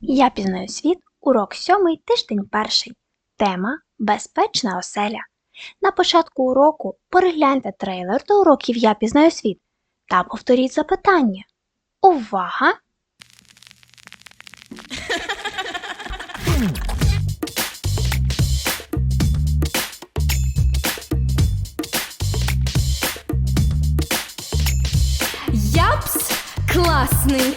Я пізнаю світ, урок сьомий, тиждень перший. Тема Безпечна оселя. На початку уроку перегляньте трейлер до уроків Я пізнаю світ та повторіть запитання. Увага! Япс класний,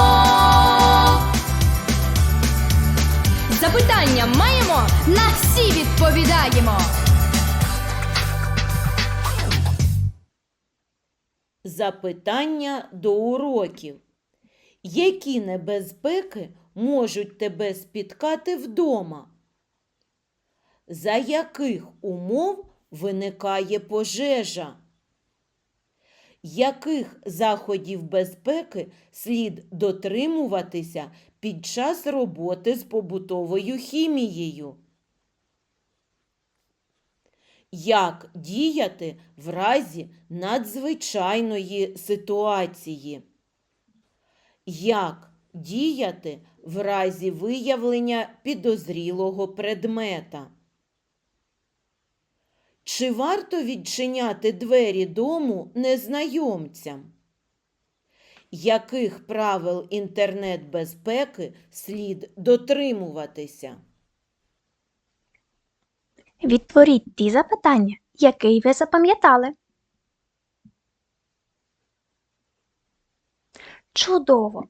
Запитання маємо, на всі відповідаємо. Запитання до уроків. Які небезпеки можуть тебе спіткати вдома? За яких умов виникає пожежа? Яких заходів безпеки слід дотримуватися під час роботи з побутовою хімією? Як діяти в разі надзвичайної ситуації? Як діяти в разі виявлення підозрілого предмета? Чи варто відчиняти двері дому незнайомцям? Яких правил інтернет-безпеки слід дотримуватися? Відтворіть ті запитання, які ви запам'ятали. Чудово!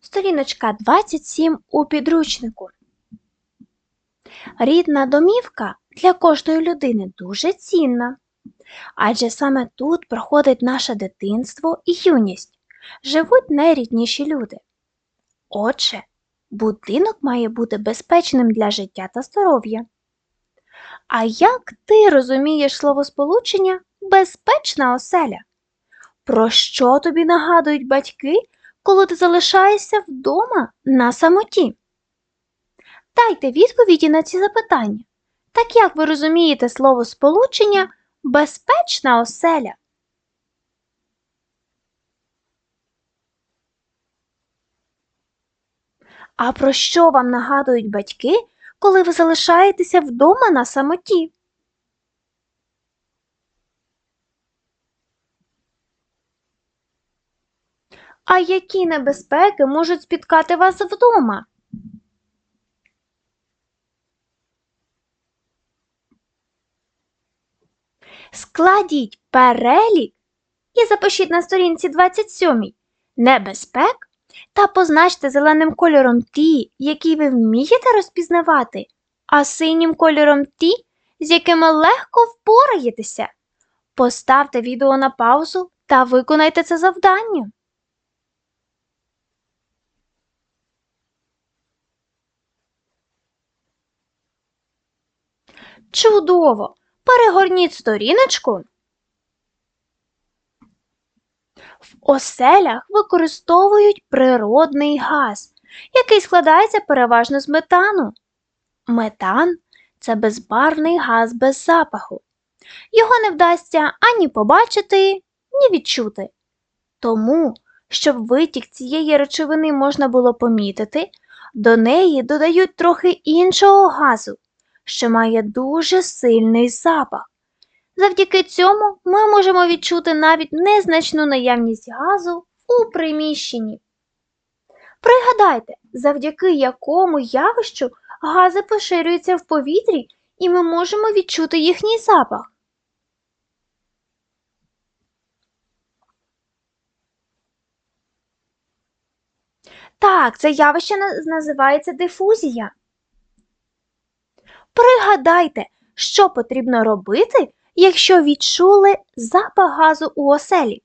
Сторіночка 27 у підручнику. Рідна домівка для кожної людини дуже цінна. Адже саме тут проходить наше дитинство і юність. Живуть найрідніші люди. Отже, будинок має бути безпечним для життя та здоров'я. А як ти розумієш словосполучення безпечна оселя? Про що тобі нагадують батьки, коли ти залишаєшся вдома на самоті? Дайте відповіді на ці запитання. Так як ви розумієте словосполучення безпечна оселя? А про що вам нагадують батьки, коли ви залишаєтеся вдома на самоті? А які небезпеки можуть спіткати вас вдома? Складіть перелік і запишіть на сторінці 27 небезпек та позначте зеленим кольором ті, які ви вмієте розпізнавати, а синім кольором ті, з якими легко впораєтеся. Поставте відео на паузу та виконайте це завдання. Чудово! Перегорніть сторіночку. В оселях використовують природний газ, який складається переважно з метану. Метан це безбарвний газ без запаху. Його не вдасться ані побачити, ні відчути. Тому, щоб витік цієї речовини можна було помітити, до неї додають трохи іншого газу, що має дуже сильний запах. Завдяки цьому ми можемо відчути навіть незначну наявність газу у приміщенні. Пригадайте, завдяки якому явищу гази поширюються в повітрі, і ми можемо відчути їхній запах. Так, це явище називається дифузія. Пригадайте, що потрібно робити, якщо відчули запах газу у оселі.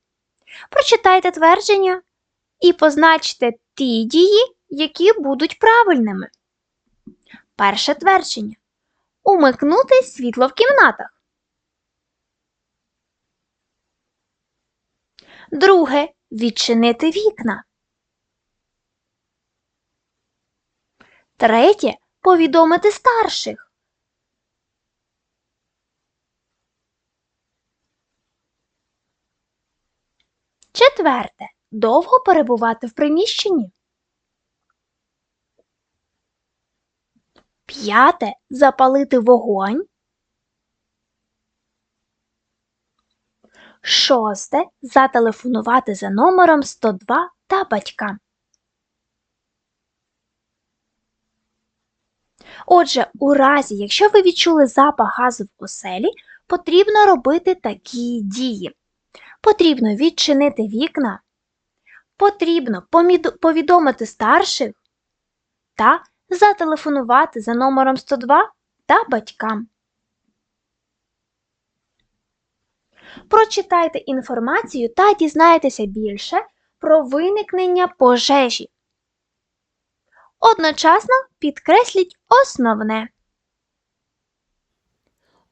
Прочитайте твердження і позначте ті дії, які будуть правильними. Перше твердження. Умикнути світло в кімнатах. Друге. Відчинити вікна. Третє. Повідомити старших. Четверте. Довго перебувати в приміщенні. П'яте. Запалити вогонь. Шосте. Зателефонувати за номером 102 та батькам. Отже, у разі, якщо ви відчули запах газу в оселі, потрібно робити такі дії. Потрібно відчинити вікна, потрібно повідомити старших та зателефонувати за номером 102 та батькам. Прочитайте інформацію та дізнайтеся більше про виникнення пожежі. Одночасно підкресліть основне.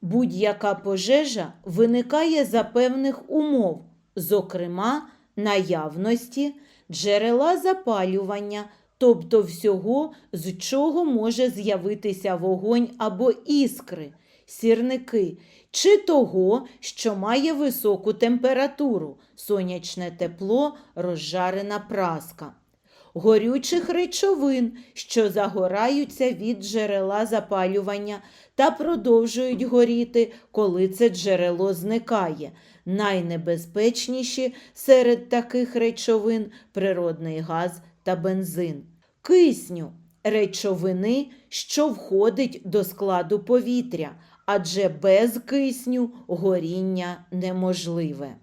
Будь-яка пожежа виникає за певних умов, зокрема наявності, джерела запалювання, тобто всього, з чого може з'явитися вогонь або іскри, сірники, чи того, що має високу температуру, сонячне тепло, розжарена праска. Горючих речовин, що загораються від джерела запалювання та продовжують горіти, коли це джерело зникає. Найнебезпечніші серед таких речовин природний газ та бензин. Кисню речовини, що входить до складу повітря, адже без кисню горіння неможливе.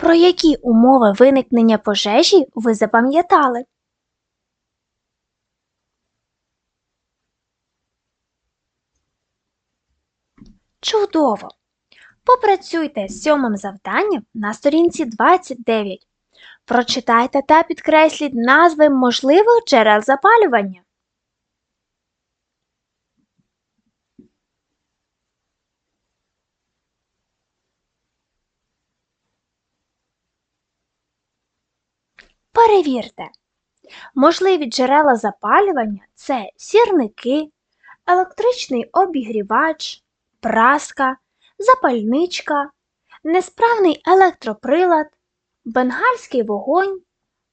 Про які умови виникнення пожежі ви запам'ятали? Чудово! Попрацюйте з сьомим завданням на сторінці 29. Прочитайте та підкресліть назви можливих джерел запалювання. Перевірте. Можливі джерела запалювання це сірники, електричний обігрівач, праска, запальничка, несправний електроприлад, бенгальський вогонь,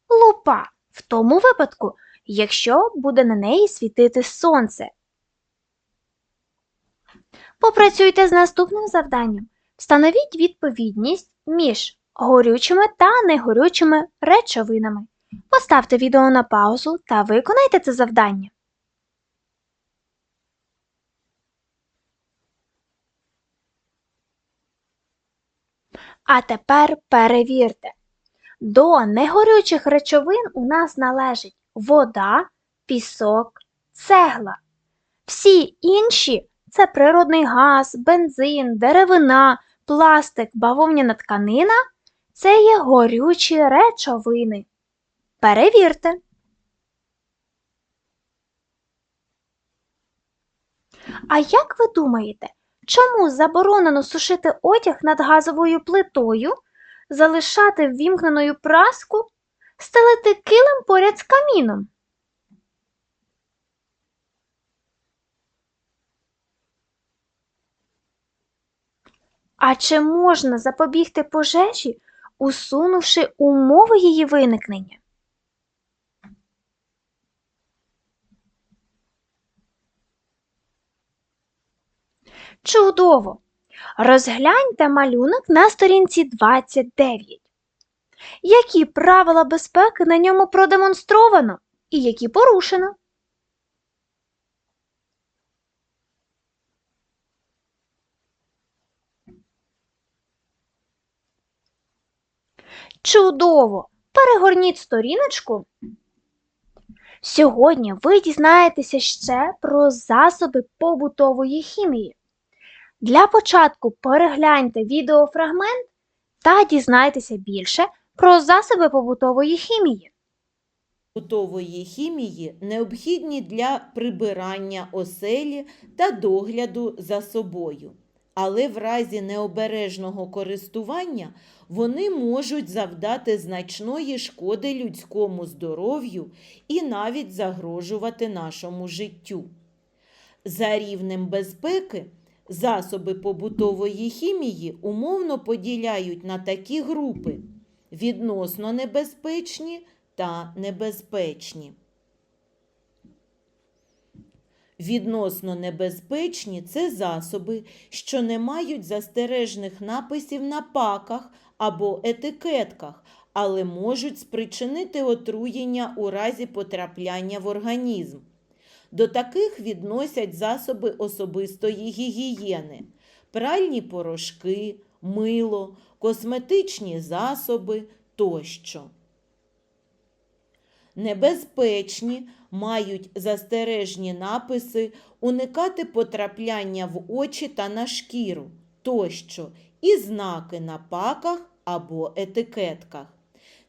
лупа в тому випадку, якщо буде на неї світити сонце. Попрацюйте з наступним завданням. Встановіть відповідність між горючими та негорючими речовинами. Поставте відео на паузу та виконайте це завдання. А тепер перевірте. До негорючих речовин у нас належить вода, пісок, цегла. Всі інші це природний газ, бензин, деревина, пластик, бавовняна тканина це є горючі речовини. Перевірте. А як ви думаєте, чому заборонено сушити одяг над газовою плитою, залишати ввімкненою праску, стелити килим поряд з каміном? А чи можна запобігти пожежі, усунувши умови її виникнення? Чудово! Розгляньте малюнок на сторінці 29. Які правила безпеки на ньому продемонстровано і які порушено? Чудово! Перегорніть сторіночку. Сьогодні ви дізнаєтеся ще про засоби побутової хімії. Для початку перегляньте відеофрагмент та дізнайтеся більше про засоби побутової хімії. побутової хімії необхідні для прибирання оселі та догляду за собою. Але в разі необережного користування вони можуть завдати значної шкоди людському здоров'ю і навіть загрожувати нашому життю. За рівнем безпеки засоби побутової хімії умовно поділяють на такі групи відносно небезпечні та небезпечні. Відносно небезпечні це засоби, що не мають застережних написів на паках або етикетках, але можуть спричинити отруєння у разі потрапляння в організм. До таких відносять засоби особистої гігієни, пральні порошки, мило, косметичні засоби тощо. Небезпечні мають застережні написи, уникати потрапляння в очі та на шкіру тощо, і знаки на паках або етикетках.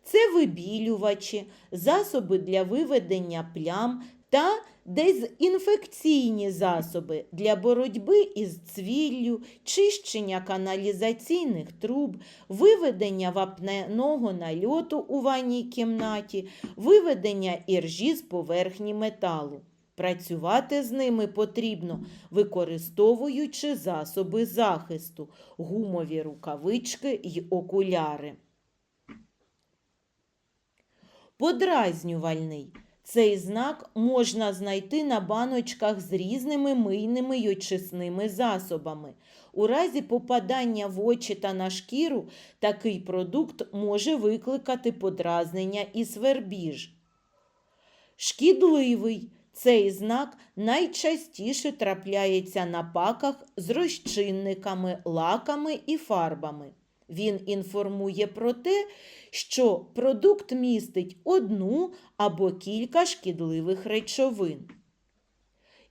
Це вибілювачі, засоби для виведення плям та дезінфекційні засоби для боротьби із цвіллю, чищення каналізаційних труб, виведення вапняного нальоту у ванній кімнаті, виведення іржі з поверхні металу. Працювати з ними потрібно, використовуючи засоби захисту, гумові рукавички й окуляри. Подразнювальний. Цей знак можна знайти на баночках з різними мийними й очисними засобами. У разі попадання в очі та на шкіру такий продукт може викликати подразнення і свербіж. Шкідливий. Цей знак найчастіше трапляється на паках з розчинниками, лаками і фарбами. Він інформує про те, що продукт містить одну або кілька шкідливих речовин.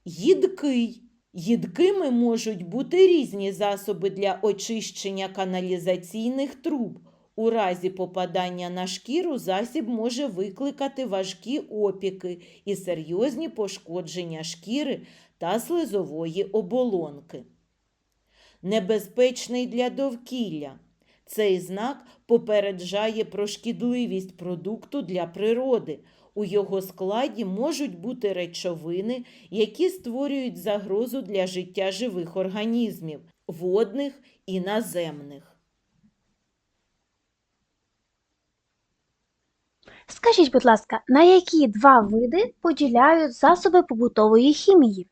Їдкий. Їдкими можуть бути різні засоби для очищення каналізаційних труб. У разі попадання на шкіру засіб може викликати важкі опіки і серйозні пошкодження шкіри та слизової оболонки. Небезпечний для довкілля. Цей знак попереджає про шкідливість продукту для природи. У його складі можуть бути речовини, які створюють загрозу для життя живих організмів, водних і наземних. Скажіть, будь ласка, на які два види поділяють засоби побутової хімії?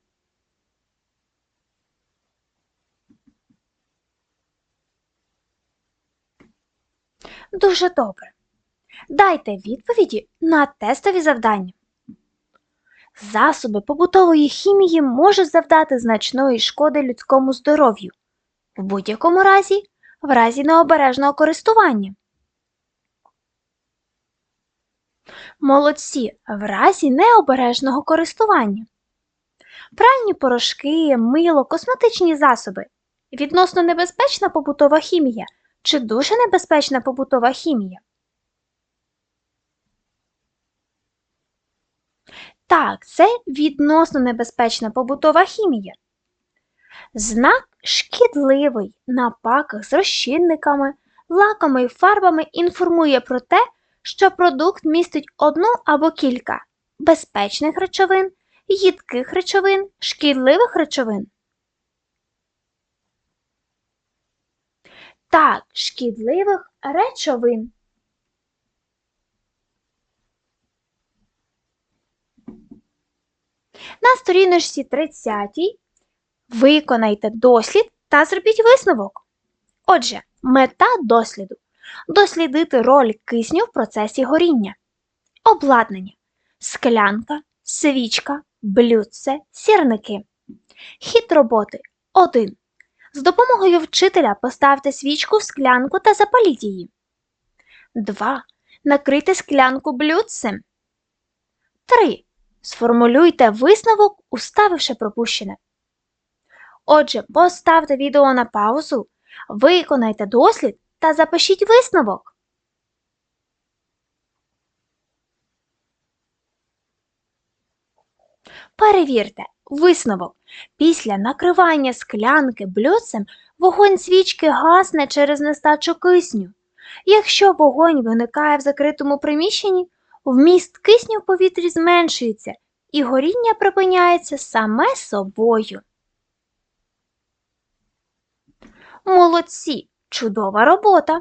Дуже добре. Дайте відповіді на тестові завдання. Засоби побутової хімії можуть завдати значної шкоди людському здоров'ю. В будь-якому разі, в разі необережного користування. Молодці в разі необережного користування. Пральні порошки, мило, косметичні засоби. Відносно небезпечна побутова хімія чи дуже небезпечна побутова хімія? Так, це відносно небезпечна побутова хімія. Знак шкідливий на паках з розчинниками, лаками і фарбами інформує про те, що продукт містить одну або кілька безпечних речовин, їдких речовин, шкідливих речовин. Так, шкідливих речовин. На сторіночці 30 виконайте дослід та зробіть висновок. Отже, мета досліду дослідити роль кисню в процесі горіння. Обладнання склянка, свічка, блюдце, сірники. Хід роботи 1. З допомогою вчителя поставте свічку в склянку та запаліть її. 2. Накрийте склянку блюдцем. 3. Сформулюйте висновок, уставивши пропущене. Отже, поставте відео на паузу, виконайте дослід та запишіть висновок. Перевірте, висновок. Після накривання склянки блюдцем вогонь свічки гасне через нестачу кисню. Якщо вогонь виникає в закритому приміщенні, вміст кисню в повітрі зменшується і горіння припиняється саме собою. Молодці! Чудова робота!